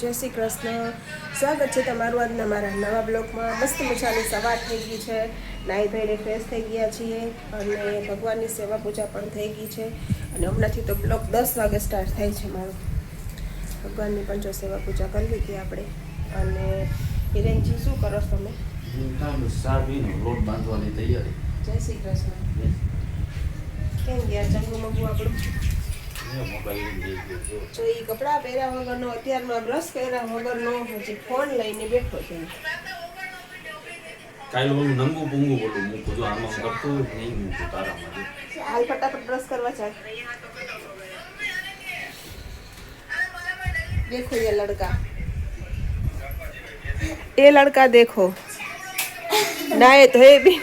જય શ્રી કૃષ્ણ. સ્વાગત છે તમારું આજના મારા નવા બ્લોગમાં. મસ્ત મજાની સવાર થઈ ગઈ છે. નાહી ધોઈને ફ્રેશ થઈ ગયા છીએ. અને ભગવાનની સેવા પૂજા પણ થઈ ગઈ છે. અને હમણાંથી તો બ્લોગ દસ વાગે સ્ટાર્ટ થાય છે મારો. ભગવાનની પણ જો સેવા પૂજા કરી લીધી આપણે. અને હિરેનજી શું કરો તમે? ચા બાંધવાની તૈયારી. જય શ્રી કૃષ્ણ. કેમ ગયા? ચંગુ મગુ આપણું? તો એ કપડા પહેર્યા વગરનો અત્યારનો બ્રશ પહેર્યા વગરનો હજી ફોન લઈને બેઠો છે. હાલ ફટાફટ બ્રશ કરવા ચાલ. દેખો એ લડકા. એ લડકા દેખો. ના એ તો એ બી.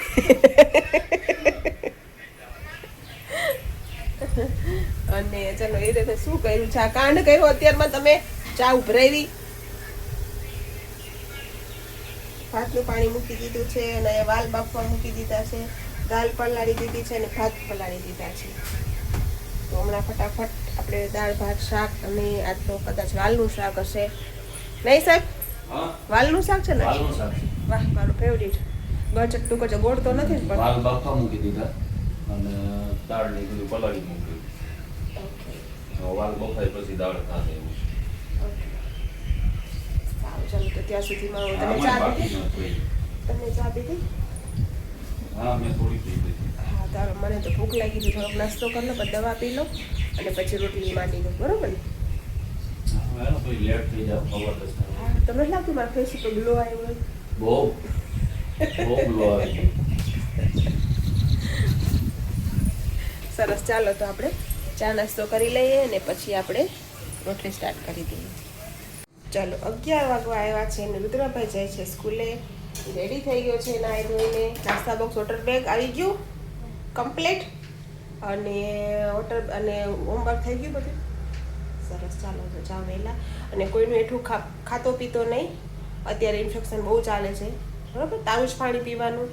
ચલો એ રીતે શું કર્યું? છે આ કાંડ કર્યો? અત્યારમાં તમે ચા ઉભરાવી. ભાતનું પાણી મૂકી દીધું છે અને વાલ બાફવા મૂકી દીધા છે. દાલ પલાળી દીધી છે અને ભાત પલાળી દીધા છે. તો હમણાં ફટાફટ આપણે દાળ ભાત શાક અને તો કદાચ વાલનું શાક હશે. નહીં સાહેબ? વાલનું શાક છે ને? શાક વાહ મારું ફેવરિટ ગળચટ્ટું છે ગોળ તો નથી પણ? વાલ બાફવા મૂકી દીધા અને દાળ ને બધું પલાળી હવે વાલ બફાય પછી દાળ થશે એવું ચાલો તો ત્યાં સુધીમાં હું તમે ચા પીધી તમે ચા પીધી હા મેં થોડી હા તારો મને તો ભૂખ લાગી છે થોડોક નાસ્તો કરી લો પછી દવા પી લો અને પછી રોટલી માંડી લો બરોબર ને તમને લાગતું મારા ફેસ ઉપર ગ્લો આવ્યો હોય બહુ બહુ ગ્લો આવે સરસ ચાલો તો આપણે ચા નાસ્તો કરી લઈએ અને પછી આપણે રોટલી સ્ટાર્ટ કરી દઈએ. ચાલો, અગિયાર વાગવા આવ્યા છે અને રુદ્રભાઈ જાય છે સ્કૂલે. રેડી થઈ ગયો છે નાઈ ધોઈને. નાસ્તા બોક્સ વોટર બેગ આવી ગયું. કમ્પ્લીટ અને વોટર અને હોમવર્ક થઈ ગયું બધું. સરસ, ચાલો, તો જાઓ વહેલા. અને કોઈનું એઠું ખા, ખાતો પીતો નહીં. અત્યારે ઇન્ફેક્શન બહુ ચાલે છે. બરાબર? તાવું જ પાણી પીવાનું.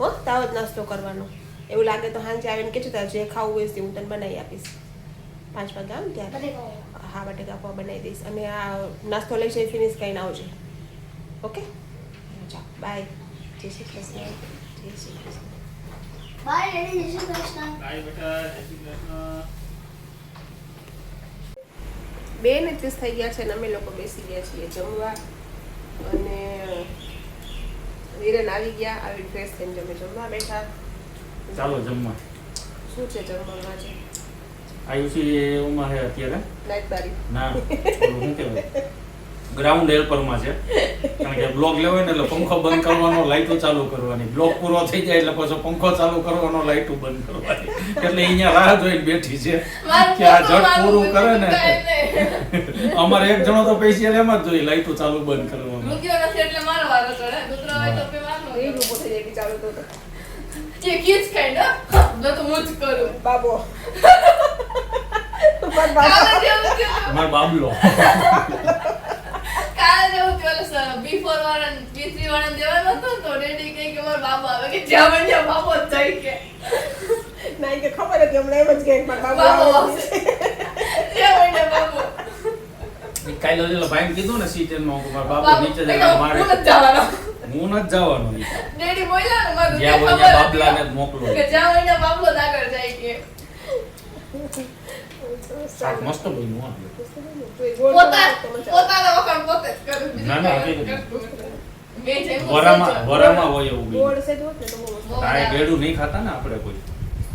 હો, તાવ જ નાસ્તો કરવાનો. એવું લાગે તો સાંજે આવીને કે તારે જે ખાવું હોય તે હું તને બનાવી આપીશ. પાંચ વાગે આવું. ત્યારે હા બટેકા પૌવા બનાવી દઈશ. અને આ નાસ્તો લઈ જઈ ફિનિશ કરીને આવજે. ઓકે ચાલો. બાય જય શ્રી કૃષ્ણ. જય શ્રી કૃષ્ણ. બાય રેડી જય શ્રી કૃષ્ણ. બે ને ત્રીસ થઈ ગયા છે અને અમે લોકો બેસી ગયા છીએ જમવા. અને વિરેન આવી ગયા આવી ફ્રેશ થઈને જમે જમવા બેઠા. ચાલો જમવા. શું છે જમવામાં છે આયુષી ઉમાં છે અત્યારે. નાઈટ બારી ના ઓલું શું કહેવાય? ગ્રાઉન્ડ હેલ્પરમાં છે. કારણ કે બ્લોક લેવો ને એટલે પંખો બંધ કરવાનો લાઇટો ચાલુ કરવાની. બ્લોક પૂરો થઈ જાય એટલે પછી પંખો ચાલુ કરવાનો લાઇટો બંધ કરવાની. એટલે અહીંયા રાહ જોઈને બેઠી છે કે આ જટ પૂરું કરે ને. અમારે એક જણો તો પૈસા એમ જ જોઈએ લાઇટો ચાલુ બંધ કરવાનું. નથી મારો થઈ જાય. જે kids kind, હો. ન તો હું જ કરું. બાબો. પણ બાબો. અમારો બાબલો. કાલે જેવું થયું ઓલો સ- before વાળાને, B3 દેવાનો હતો ને તો daddy કહે કે મારો બાબો આવે. કે જ્યાં મને ત્યાં બાબો જાય કે. ના કે ખબર હતી હમણાં એમ જ કે પણ બાબો. આવશે. જ્યાં મને બાબો. કાલે ઓલા ભાઈ કીધું ને સીટેનમાં કે મારો બાબો નીચે જાય હું મારે જ જવાનો. હું નથી જવાનો. બોલ્યા ને મારું જ્યાં હોય ત્યાં બાબલાને જ મોકલો. કે જ્યાં હોય ત્યાં બાબલો જ આગળ જાય કે. શાક મસ્ત બન્યું હા તો એ ગોળ પોતા તો મજા આવે. પોતાના વખાણ પોતે જ કરું. ના, ના, હકીકત. કરતું નથી. મેં જેમ વરામાં વરામાં હોય એવું ગોળ છે તો બહુ મસ્ત. બહુ આ મજા ગેડું નહીં ખાતા ને આપણે કોઈ?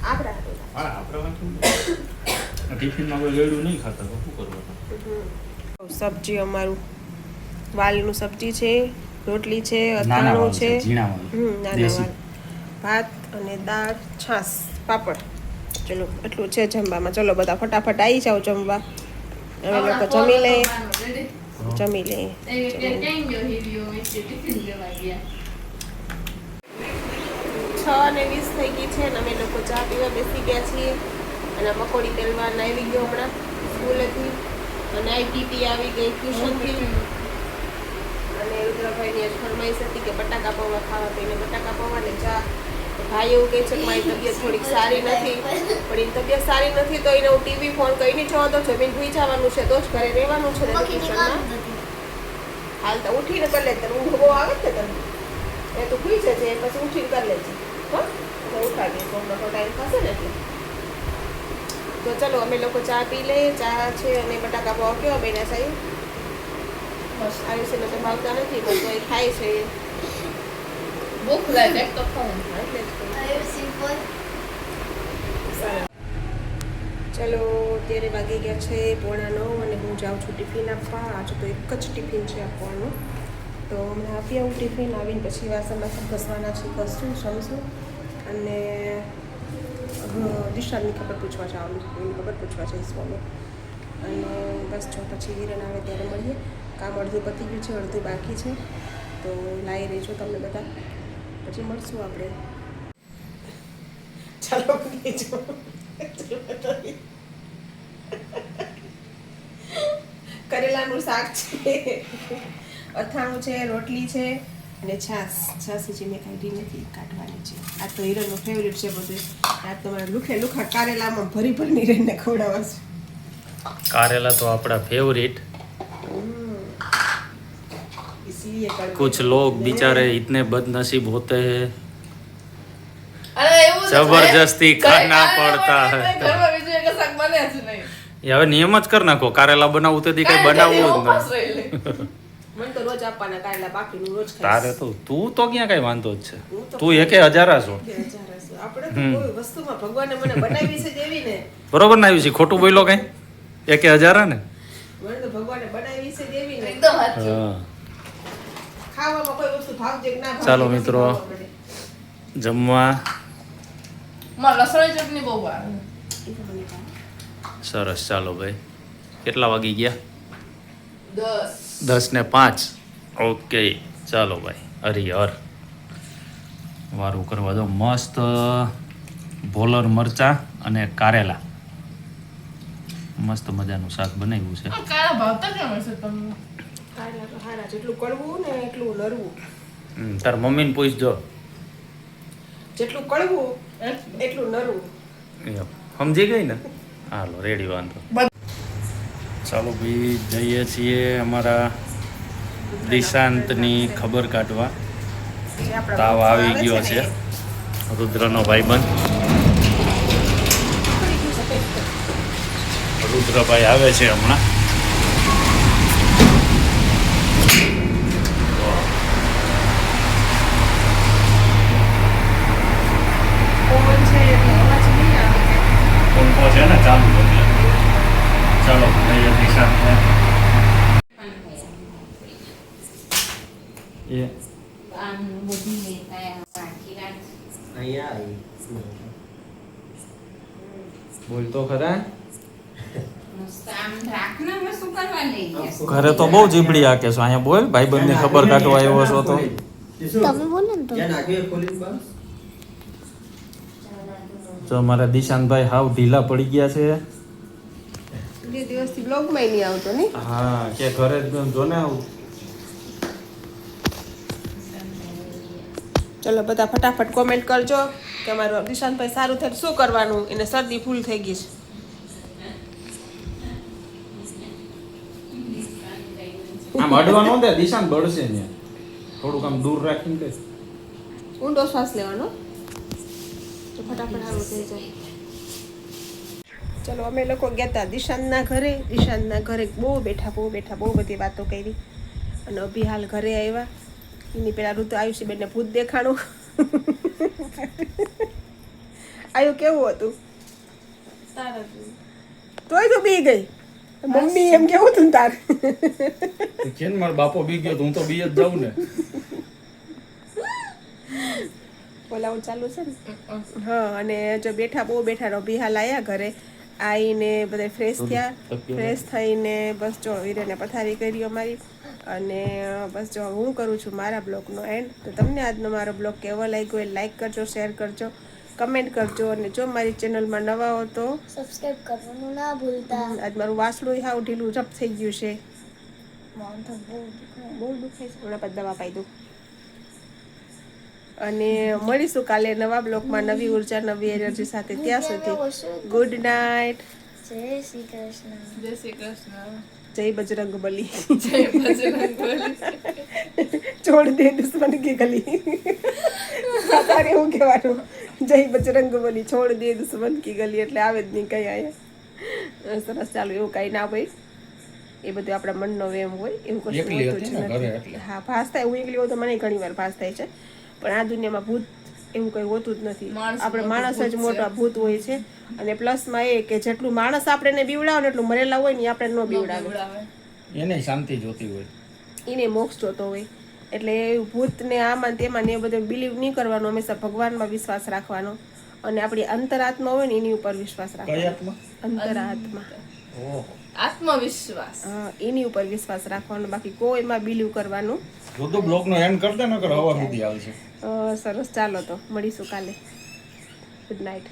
આપણા હા આપણે વાંચું ટિફિનમાં કોઈ ગેડું નહીં ખાતા તો શું કરવાનું? સબ્જી અમારું. વાલનું સબ્જી છે. રોટલી છે અથાણું છે. ભાત અને દાળ છાસ પાપડ. ચલો એટલું છે જમવામાં. ચલો બધા ફટાફટ આવી જાઓ જમવા. અમે લોકો જમી લઈએ જમી લઈએ છ અને વીસ થઈ ગઈ છે અને અમે લોકો ચા પીવા બેસી ગયા છીએ. અને મકોડી તેલવાન આવી ગયો હમણાં સ્કૂલેથી. અને આઈટીટી આવી ગઈ ટ્યુશનથી અને આજ ફરમાઈશ હતી કે બટાકા પૌવા ખાવા તો એને બટાકા પૌવા ને ચા ભાઈ એવું કહે છે કે મારી તબિયત થોડીક સારી નથી. પણ એની તબિયત સારી નથી તો એને હું ટીવી ફોન કરીને જવા દો જમીન ભૂઈ જવાનું છે તો જ ઘરે રહેવાનું છે હાલ તો ઉઠીને કરી લે તને ઊંઘ બહુ આવે ને તને? એ તો ભૂઈ જશે પછી ઉઠીને કરી લેજે. હા? તો ઉઠાડી તો ટાઈમ થશે ને એટલે. તો ચલો અમે લોકો ચા પી લઈએ. ચા છે અને બટાકા પાવ કેવા બન્યા સાહેબ? બસ આયુષ્યને તો ભાવતા નથી પણ તો એ ખાય છે. ભૂખ લાગે તો ખાવું ચલો અત્યારે વાગી ગયા છે પોણા નવ અને હું જાઉં છું ટિફિન આપવા. આજે તો એક જ ટિફિન છે આપવાનું. તો હમણાં આપી આવું ટિફિન આવીને પછી વાસણ બાસણ ઘસવાના છે ઘસું સમશું અને દિશાની ખબર પૂછવા જવાનું એની ખબર પૂછવા જઈશ અમે અને બસ જો પછી હિરણ આવે ત્યારે મળીએ. કામ અડધું પતી ગયું છે અડધું બાકી છે. તો લાવી રહેજો તમને બધા. પછી મળશું આપણે. ચાલો કરેલાનું શાક છે. અથાણું છે રોટલી છે અને છાસ છાસ જે મેં કાઢી નથી કાઢવાની છે. આ તો હિરણનું ફેવરેટ છે બધું. આ તમારે લુખે લુખા કારેલામાં ભરી ભરીને રહીને ખવડાવવા છે. કારેલા તો આપણા ફેવરેટ હમ. कुछ लोग बेचारे इतने बदनसीब होते हैं અરે એવું તો જબરજસ્તી કઈ- ખાના કઈ પડતા ઘરમાં હૈ. ઘરમાં બીજું એક શાક બને જ નહીં એ હવે નિયમ જ કરી નાખો કારેલા બનાવવું તેથી કઈ બનાવવું જ ઉપાસ નહીં રહી લે. મને તો રોજ આપવાના કારેલા બાકીનું રોજ તારે ખાઈશ. તો તું તો ક્યાં કઈ વાંધો જ છે હું તો તું એકે હજારા છો બે હજાર હશે. આપણે તો હમ. કોઈ વસ્તુમાં ભગવાને મને બનાવી છે જ એવી ને બરોબર ને આવ્યું છે ખોટું બોલો કઈ એકે હજારા ને મને તો ભગવાને બનાવી છે જ એવી ને એકદમ સાચું. હા ચાલો મિત્રો. જમવા. સરસ ચાલો ભાઈ. કેટલા વાગી ગયા? દસ. દસ ને પાંચ. ઓકે ચાલો ભાઈ. હરિહર. વારું કરવા દો. મસ્ત ભોલર મરચા અને કારેલા. મસ્ત મજાનું શાક બનાવ્યું છે. આ મમ્મી હારા જેટલું કડવું ને એટલું નરવું તાર મમ્મીને પૂછજો જેટલું કડવું એટલું નરવું સમજી ગઈ ને? હાલો રેડી વાંધો. ચાલો ભાઈ જઈએ છીએ અમારા દિશાંતની ખબર કાઢવા. તાવ આવી ગયો છે. રુદ્રનો ભાઈબંધ. રુદ્રભાઈ આવે છે હમણાં પવન છે એટલે અવાજ નહીં આવે પંખો છે ને ચાલુ એટલે ચાલો લઈએ દિશાંતને એ બોલ તો ખરા ઘરે તો બહુ જીબડી આકે છો અહીંયા બોલ ભાઈબંધની ખબર કાઢવા આવ્યો છો તો તમે બોલો ને તો જો મારા દિશાંતભાઈ હાવ ઢીલા પડી ગયા છે. બે દિવસથી બ્લોગમાં નહીં આવતો ને હા કે ઘરે જ ને આવું. ચલો બધા ફટાફટ કોમેન્ટ કરજો કે અમારું દિશાંતભાઈ સારું થાય. શું કરવાનું? એને શરદી ફૂલ થઈ ગઈ છે. આમ અડવાનો દે દિશાંત બળશે ને. થોડુંક આમ દૂર રાખીને કે ઊંડો શ્વાસ લેવાનો. તો ફટાફટ સારું થઈ જાય ચલો અમે લોકો ગયા હતા દિશાંતના ઘરે. દિશાંતના ઘરે બહુ બેઠા બહુ બેઠા બહુ બધી વાતો કરી. અને અભી હાલ ઘરે આવ્યા. એની પેલા ઋતુ બેને ભૂત દેખાણું. આયુ કેવું હતું? તોય તો બી ગઈ. મમ્મી એમ કેવું હતું તાર? કેન મારો બાપો બી ગયો તો હું તો બી જ જાઉં ને. બોલાવું ચાલુ છે ને? હા અને જો બેઠા બહુ બેઠા રહો બિહાલ આવ્યા ઘરે. આવીને બધા ફ્રેશ થયા. ફ્રેશ થઈને બસ જો વીરેને પથારી કરી અમારી. અને બસ જો હું કરું છું મારા બ્લોગનો એન્ડ તો તમને આજનો મારો બ્લોગ કેવો લાગ્યો એ લાઈક કરજો શેર કરજો કમેન્ટ કરજો. અને જો મારી ચેનલમાં નવા હો તો સબસ્ક્રાઇબ કરવાનું ના ભૂલતા. આજ મારું વાસણું હાવ ઢીલું જપ થઈ ગયું છે. બહુ બહુ દુખાય છે. હમણાં પછી દવા પાઈ દઉં. અને મળીશું કાલે નવા બ્લોકમાં નવી ઊર્જા નવી એનર્જી સાથે. ત્યાં સુધી ગુડ નાઇટ. જય શ્રી કૃષ્ણ. જય શ્રી કૃષ્ણ. જય બજરંગ બલી જય બજરંગબલી. છોડ દે દુશ્મન કી ગલી. તારે હું કહેવાનું? જય બજરંગ બલી છોડ દે દુશ્મન કી ગલી. એટલે આવે જ નહીં કઈ આયા સરસ ચાલો એવું કાંઈ ના હોય. એ બધું આપણા મનનો વેમ હોય એવું કશું હોતું જ નથી. હા ફાસ થાય હું એકલી હોઉં તો મને ઘણી વાર ફાસ થાય છે. પણ આ દુનિયામાં ભૂત એવું કંઈ હોતું જ નથી. માણસ આપણે માણસ જ મોટા ભૂત હોય છે. અને પ્લસમાં એ કે જેટલું માણસ આપણે બીવડાવે ને એટલું મરેલા હોય ને આપણે ન બીવડાવે. એને શાંતિ જોતી હોય. એને મોક્ષ જોતો હોય. એટલે ભૂત ભૂતને આમાં તેમાં ને એ બધું બિલીવ નહીં કરવાનો હંમેશા ભગવાનમાં વિશ્વાસ રાખવાનો. અને આપણી અંતરાત્મા હોય ને એની ઉપર વિશ્વાસ રાખવાનો. આત્મા? અંતરાત્મા. આત્મવિશ્વાસ. હા એની ઉપર વિશ્વાસ રાખવાનો. બાકી કોઈમાં બિલીવ કરવાનું બધું બ્લોગ નો એન્ડ કરતા નકર હવા સુધી આવશે સરસ. ચાલો તો. મળીશું કાલે. Good night